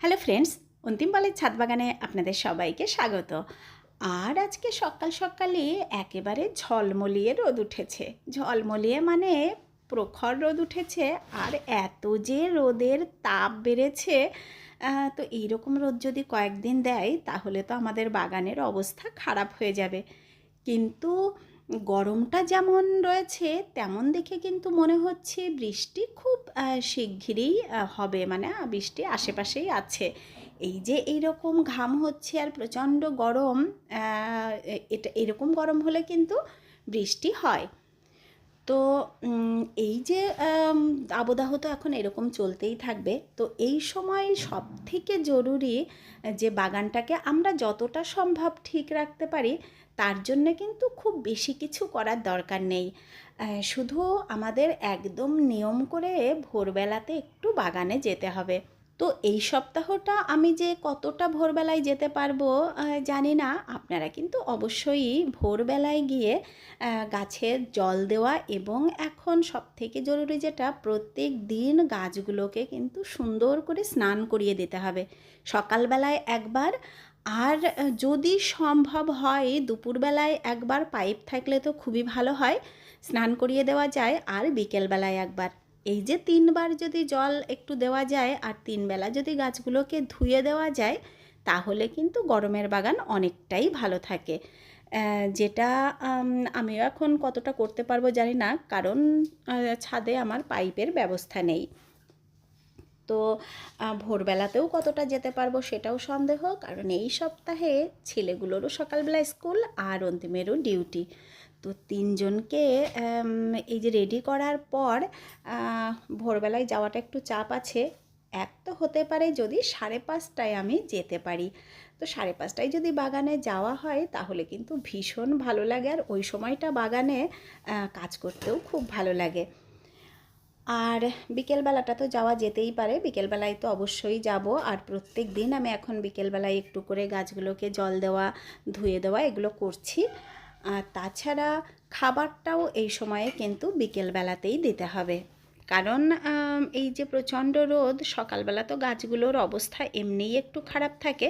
Hello friends অন্তিমবালের ছাদ বাগানে আপনাদের সবাইকে স্বাগত। আর আজকে সকাল সকালে একেবারে ঝলমলিয়ে রোদ উঠেছে। ঝলমলিয়ে মানে প্রখর রোদ উঠেছে আর এত যে রোদের তাপ বেড়েছে তো এইরকম রোদ যদি কয়েকদিন দেয় তাহলে তো আমাদের বাগানের অবস্থা খারাপ হয়ে যাবে। কিন্তু গরমটা যেমন রয়েছে, তেমন দেখে কিন্তু মনে হচ্ছে বৃষ্টি খুব শিগগিরই হবে। মানে বৃষ্টি আশেপাশেই আছে। এই যে এইরকম ঘাম হচ্ছে আর প্রচণ্ড গরম এটা এরকম গরম হলে কিন্তু বৃষ্টি হয়। তো এই যে আবদাহ তো এখন এরকম চলতেই থাকবে। তো এই সময় সব থেকে জরুরি যে বাগানটাকে আমরা যতটা সম্ভব ঠিক রাখতে পারি তার জন্য কিন্তু খুব বেশি কিছু করার দরকার নেই। শুধু আমাদের একদম নিয়ম করে ভোরবেলাতে একটু বাগানে যেতে হবে। তো এই সপ্তাহটা আমি যে কতটা ভোরবেলায় যেতে পারব জানি না। আপনারা কিন্তু অবশ্যই ভোরবেলায় গিয়ে গাছের জল দেওয়া এবং এখন সব থেকে জরুরি যেটা, প্রত্যেক দিন গাছগুলোকে কিন্তু সুন্দর করে স্নান করিয়ে দিতে হবে। সকালবেলায় একবার আর যদি সম্ভব হয় দুপুরবেলায় একবার পাইপ থাকলে তো খুবই ভালো হয় স্নান করিয়ে দেওয়া যায় আর বিকেলবেলায় একবার। এই যে তিনবার যদি জল একটু দেওয়া যায় আর তিনবেলা যদি গাছগুলোকে ধুয়ে দেওয়া যায় তাহলে কিন্তু গরমের বাগান অনেকটাই ভালো থাকে। যেটা আম, আমিও এখন কতটা করতে পারব জানি না কারণ ছাদে আমার পাইপের ব্যবস্থা নেই। তো ভোরবেলাতেও কতটা যেতে পারব সেটাও সন্দেহ। কারণ এই সপ্তাহে ছেলেগুলোরও সকালবেলা স্কুল আর অন্তিমেরও ডিউটি। তো তিনজনকে এই যে রেডি করার পর ভোরবেলায় যাওয়াটা একটু চাপ আছে। এক তো হতে পারে যদি সাড়ে পাঁচটায় আমি যেতে পারি। তো সাড়ে পাঁচটায় যদি বাগানে যাওয়া হয়, তাহলে কিন্তু ভীষণ ভালো লাগে। আর ওই সময়টা বাগানে কাজ করতেও খুব ভালো লাগে। আর বিকেলবেলাটা তো যাওয়া যেতেই পারে। বিকেলবেলায় তো অবশ্যই যাব। আর প্রত্যেক দিন আমি এখন বিকেলবেলায় একটু করে গাছগুলোকে জল দেওয়া, ধুয়ে দেওয়া এগুলো করছি। আর তাছাড়া খাবারটাও এই সময়ে কিন্তু বিকেলবেলাতেই দিতে হবে। কারণ এই যে প্রচণ্ড রোদ, সকালবেলা তো গাছগুলোর অবস্থা এমনিই একটু খারাপ থাকে।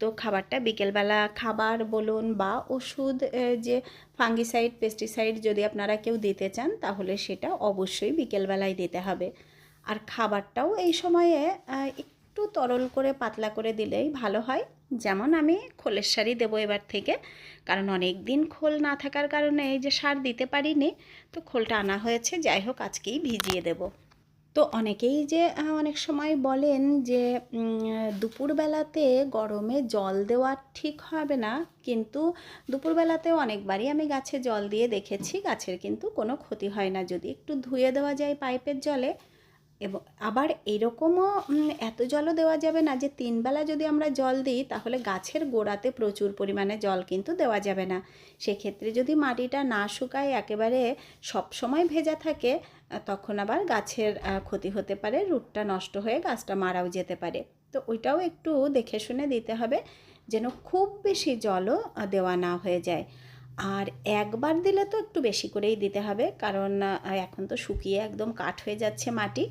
তো খাবারটা বিকেলবেলা খাবার বলুন বা ওষুধ যে ফাঙ্গিসাইড, পেস্টিসাইড যদি আপনারা কেউ দিতে চান, তাহলে সেটা অবশ্যই বিকেলবেলায় দিতে হবে। আর খাবারটাও এই সময়ে একটু তরল করে, পাতলা করে দিলেই ভালো হয়। যেমন আমি খোলের শাড়ি দেবো এবার থেকে। কারণ অনেক দিন খোল না থাকার কারণে এই যে সার দিতে পারিনি, তো খোলটা আনা হয়েছে, যাই হোক আজকেই ভিজিয়ে দেবো। তো অনেকেই যে অনেক সময় বলেন যে দুপুরবেলাতে গরমে জল দেওয়া ঠিক হবে না, কিন্তু দুপুরবেলাতেও অনেকবারই আমি গাছে জল দিয়ে দেখেছি, গাছের কিন্তু কোনো ক্ষতি হয় না। যদি একটু ধুয়ে দেওয়া যায় পাইপের জলে এবং আবার এরকমও এত জলও দেওয়া যাবে না যে তিনবেলা যদি আমরা জল দিই, তাহলে গাছের গোড়াতে প্রচুর পরিমাণে জল কিন্তু দেওয়া যাবে না। সেক্ষেত্রে যদি মাটিটা না শুকায়, একেবারে সব সময় ভেজা থাকে তখন আবার গাছের ক্ষতি হতে পারে, রুটটা নষ্ট হয়ে গাছটা মারাও যেতে পারে। তো ওইটাও একটু দেখে শুনে দিতে হবে, যেন খুব বেশি জলও দেওয়া না হয়ে যায়। আর একবার দিলে তো একটু বেশি করেই দিতে হবে, কারণ এখন তো শুকিয়ে একদম কাঠ হয়ে যাচ্ছে মাটি।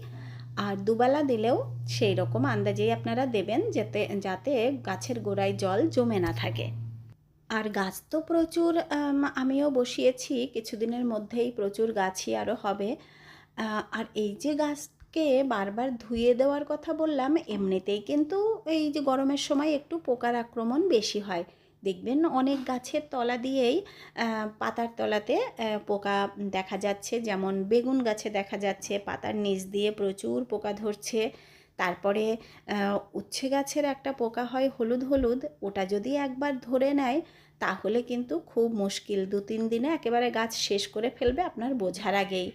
আর দুবেলা দিলেও সেই রকম আন্দাজেই আপনারা দেবেন যাতে যাতে গাছের গোড়ায় জল জমে না থাকে। আর গাছ তো প্রচুর আমিও বসিয়েছি, কিছুদিনের মধ্যেই প্রচুর গাছই আরও হবে। আর এই যে গাছকে বারবার ধুয়ে দেওয়ার কথা বললাম, এমনিতেই কিন্তু এই যে গরমের সময় একটু পোকার আক্রমণ বেশি হয়। দেখবেন অনেক গাছের তলা দিয়েই পাতার তলাতে পোকা দেখা যাচ্ছে। যেমন বেগুন গাছে দেখা যাচ্ছে, পাতার নিচ দিয়ে প্রচুর পোকা ধরছে। তারপরে উচ্ছে গাছের একটা পোকা হয় হলুদ হলুদ, ওটা যদি একবার ধরে নেয়, তাহলে কিন্তু খুব মুশকিল। দু, তিন দিনে একেবারে গাছ শেষ করে ফেলবে আপনার বোঝার আগেই।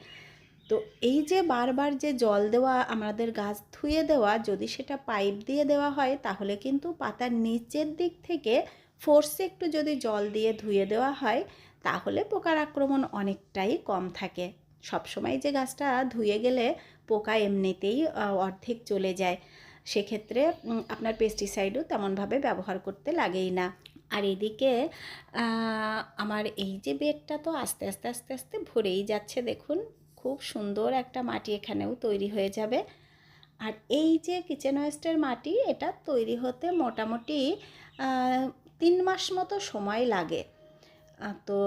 তো এই যে বারবার যে জল দেওয়া, আমাদের গাছ ধুয়ে দেওয়া, যদি সেটা পাইপ দিয়ে দেওয়া হয়, তাহলে কিন্তু পাতার নিচের দিক থেকে ফোর্সে একটু যদি জল দিয়ে ধুয়ে দেওয়া হয়, তাহলে পোকার আক্রমণ অনেকটাই কম থাকে। সবসময় যে গাছটা ধুয়ে গেলে পোকা এমনিতেই অর্ধেক চলে যায়। সেক্ষেত্রে আপনার পেস্টিসাইডও তেমনভাবে ব্যবহার করতে লাগেই না। আর এদিকে আমার এই যে বেডটা তো আস্তে আস্তে আস্তে আস্তে ভরেই যাচ্ছে দেখুন। খুব সুন্দর একটা মাটি এখানেও তৈরি হয়ে যাবে। আর এই যে কিচেন ওয়েস্টের মাটি, এটা তৈরি হতে মোটামুটি তিন মাস মতো সময় লাগে। তো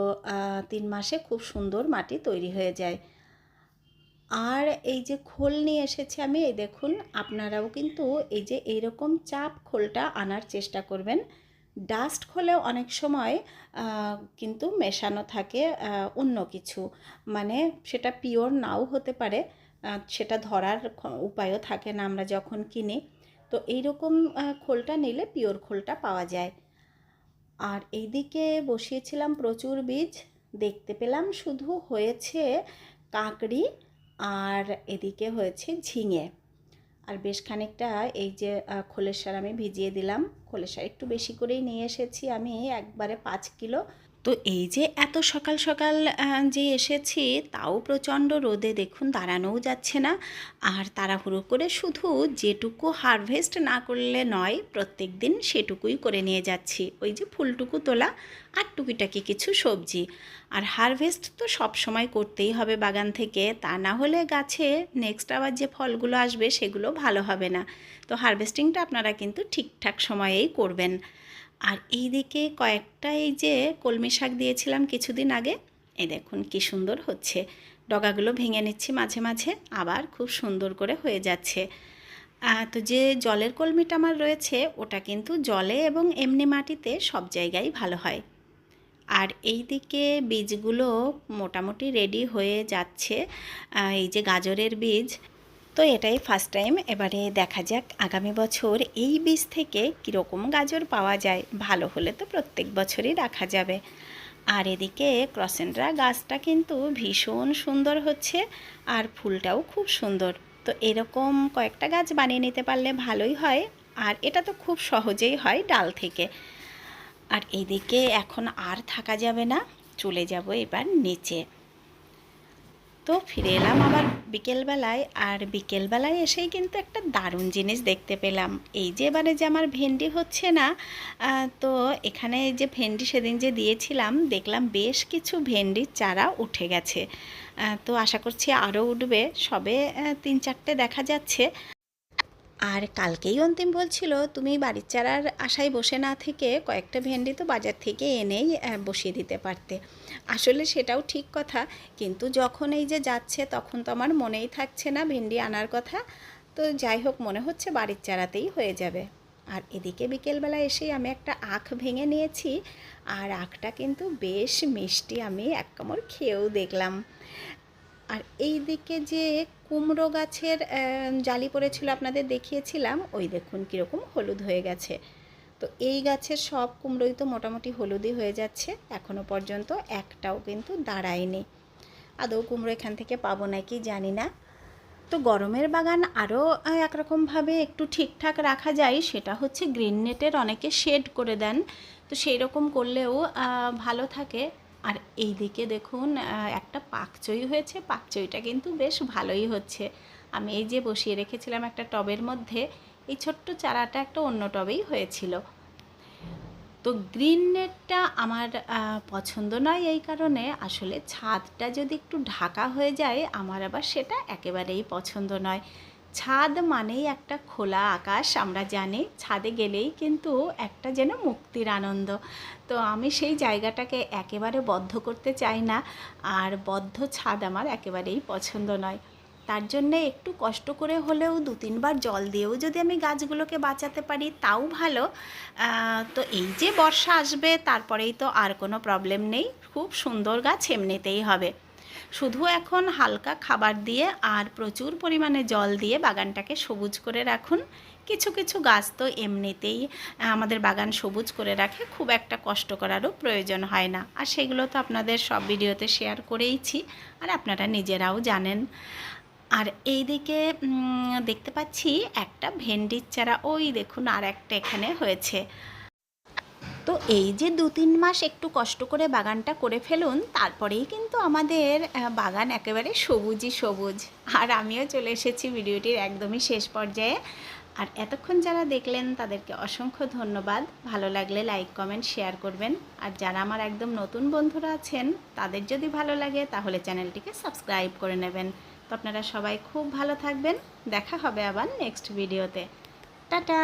তিন মাসে খুব সুন্দর মাটি তৈরি হয়ে যায়। আর এই যে খোল নিয়ে এসেছি আমি, এই দেখুন, আপনারাও কিন্তু এই যে এইরকম চাপ খোলটা আনার চেষ্টা করবেন। ডাস্ট খোলেও অনেক সময় কিন্তু মেশানো থাকে অন্য কিছু। মানে সেটা পিওর নাও হতে পারে সেটা ধরার উপায়ও থাকে না আমরা যখন কিনি। তো এইরকম খোলটা নিলে পিওর খোলটা পাওয়া যায়। আর এইদিকে বসিয়েছিলাম প্রচুর বীজ। দেখতে পেলাম শুধু হয়েছে কাকড়ি আর এদিকে হয়েছে ঝিঙে। আর বেশ খানিকটা এই যে খোলের সার আমি ভিজিয়ে দিলাম। খোলের একটু বেশি করেই নিয়ে এসেছি। আমি একবারে পাঁচ কিলো তো এই যে এত সকাল সকাল যে এসেছি তাও প্রচণ্ড রোদে দেখুন দাঁড়ানোও যাচ্ছে না। আর তাড়াহুড়ো করে শুধু যেটুকু হারভেস্ট না করলে নয়, প্রত্যেক দিন সেটুকুই করে নিয়ে যাচ্ছি। ওই যে ফুলটুকু তোলা আর টুকিটাকি কিছু সবজি। আর হারভেস্ট তো সব সময় করতেই হবে বাগান থেকে। তা না হলে গাছে নেক্সট আবার যে ফলগুলো আসবে সেগুলো ভালো হবে না। তো হারভেস্টিংটা আপনারা কিন্তু ঠিকঠাক সময়েই করবেন। আর এই দিকে কয়েকটা এই যে কলমি শাক দিয়েছিলাম কিছুদিন আগে, এই দেখুন কি সুন্দর হচ্ছে। ডগাগুলো ভেঙে নিচ্ছি মাঝে মাঝে, আবার খুব সুন্দর করে হয়ে যাচ্ছে। তো যে জলের কলমিটা আমার রয়েছে, ওটা কিন্তু জলে এবং এমনি মাটিতে সব জায়গায় ভালো হয়। আর এই দিকে বীজগুলো মোটামুটি রেডি হয়ে যাচ্ছে। এই যে গাজরের বীজ তো এটাই ফার্স্ট টাইম এবারে দেখা যাক আগামী বছর এই বীজ থেকে কীরকম গাজর পাওয়া যায়। ভালো হলে তো প্রত্যেক বছরই রাখা যাবে। আর এদিকে ক্রসেন্ড্রা গাছটা কিন্তু ভীষণ সুন্দর হচ্ছে আর ফুলটাও খুব সুন্দর। তো এরকম কয়েকটা গাছ বানিয়ে নিতে পারলে ভালোই হয়। আর এটা তো খুব সহজেই হয় ডাল থেকে। আর এদিকে এখন আর থাকা যাবে না। চলে যাব এবার নিচে। তো ফিরে এলাম আবার বিকেলবেলায়। আর বিকেলবেলায় এসেই কিন্তু একটা দারুণ জিনিস দেখতে পেলাম। এই যে এবারে যে আমার ভেন্ডি হচ্ছে না তো এখানে যে ভেন্ডি সেদিন যে দিয়েছিলাম, দেখলাম বেশ কিছু ভেন্ডির চারা উঠে গেছে। তো আশা করছি আরও উঠবে। সবে তিন চারটে দেখা যাচ্ছে। আর কালকেই অন্তিম বলছিল, তুমি বাড়ির চারার আশায় বসে না থেকে কয়েকটা ভেন্ডি তো বাজার থেকে এনেই বসিয়ে দিতে পারতে। আসলে সেটাও ঠিক কথা, কিন্তু যখন এই যে যাচ্ছে, তখন তো আমার মনেই থাকছে না ভেন্ডি আনার কথা। তো যাই হোক, মনে হচ্ছে বাড়ির চারাতেই হয়ে যাবে। আর এদিকে বিকেলবেলা এসেই আমি একটা আখ ভেঙে নিয়েছি, আর আখটা কিন্তু বেশ মিষ্টি, আমি এক কামড় খেয়েও দেখলাম। আর এই দিকে যে কুমড়ো গাছের জালি পড়েছিল আপনাদের দেখিয়েছিলাম, ওই দেখুন কীরকম হলুদ হয়ে গেছে। তো এই গাছের সব কুমড়োই তো মোটামুটি হলুদই হয়ে যাচ্ছে এখনও পর্যন্ত একটাও কিন্তু দাঁড়ায়নি। আদৌ কুমড়ো এখান থেকে পাবো নাকি জানি না। তো গরমের বাগান আরও একরকমভাবে একটু ঠিকঠাক রাখা যায়, সেটা হচ্ছে গ্রিন নেটের অনেকে শেড করে দেন। তো সেই রকম করলেও ভালো থাকে। আর এই দিকে দেখুন একটা পাকচই হয়েছে। পাকচইটা কিন্তু বেশ ভালোই হচ্ছে। আমি এই যে বসিয়ে রেখেছিলাম একটা টবের মধ্যে, এই ছোট্ট চারাটা একটা অন্য টবেই হয়েছিল। তো গ্রিন নেটটা আমার পছন্দ নয় এই কারণে। আসলে ছাদটা যদি একটু ঢাকা হয়ে যায়, আমার আবার সেটা একেবারেই পছন্দ নয়। ছাদ মানেই একটা খোলা আকাশ, আমরা জানি। ছাদে গেলেই কিন্তু একটা যেন মুক্তির আনন্দ। তো আমি সেই জায়গাটাকে একেবারে বদ্ধ করতে চাই না। আর বদ্ধ ছাদ আমার একেবারেই পছন্দ নয়। তার জন্যে একটু কষ্ট করে হলেও দু তিনবার জল দিয়েও যদি আমি গাছগুলোকে বাঁচাতে পারি, তাও ভালো। তো এই যে বর্ষা আসবে, তারপরেই তো আর কোনো প্রবলেম নেই। খুব সুন্দর গাছ এমনিতেই হবে। শুধু এখন হালকা খাবার দিয়ে আর প্রচুর পরিমাণে জল দিয়ে বাগানটাকে সবুজ করে রাখুন। কিছু কিছু গাছ তো এমনিতেই আমাদের বাগান সবুজ করে রাখে, খুব একটা কষ্ট করারও প্রয়োজন হয় না। আর সেগুলো তো আপনাদের সব ভিডিওতে শেয়ার করেইছি, আর আপনারা নিজেরাও জানেন। আর এই দিকে দেখতে পাচ্ছি একটা ভেন্ডির চারা, ওই দেখুন আর একটা এখানে হয়েছে। তো এই যে দু তিন মাস একটু কষ্ট করে বাগানটা করে ফেলুন, তারপরেই কিন্তু আমাদের বাগান একেবারে সবুজই সবুজ। আর আমিও চলে এসেছি ভিডিওটির একদমই শেষ পর্যায়ে। আর এতক্ষণ যারা দেখলেন, তাদেরকে অসংখ্য ধন্যবাদ। ভালো লাগলে লাইক, কমেন্ট, শেয়ার করবেন। আর যারা আমার একদম নতুন বন্ধুরা আছেন, তাদের যদি ভালো লাগে, তাহলে চ্যানেলটিকে সাবস্ক্রাইব করে নেবেন। তো আপনারা সবাই খুব ভালো থাকবেন। দেখা হবে আবার নেক্সট ভিডিওতে। টাটা!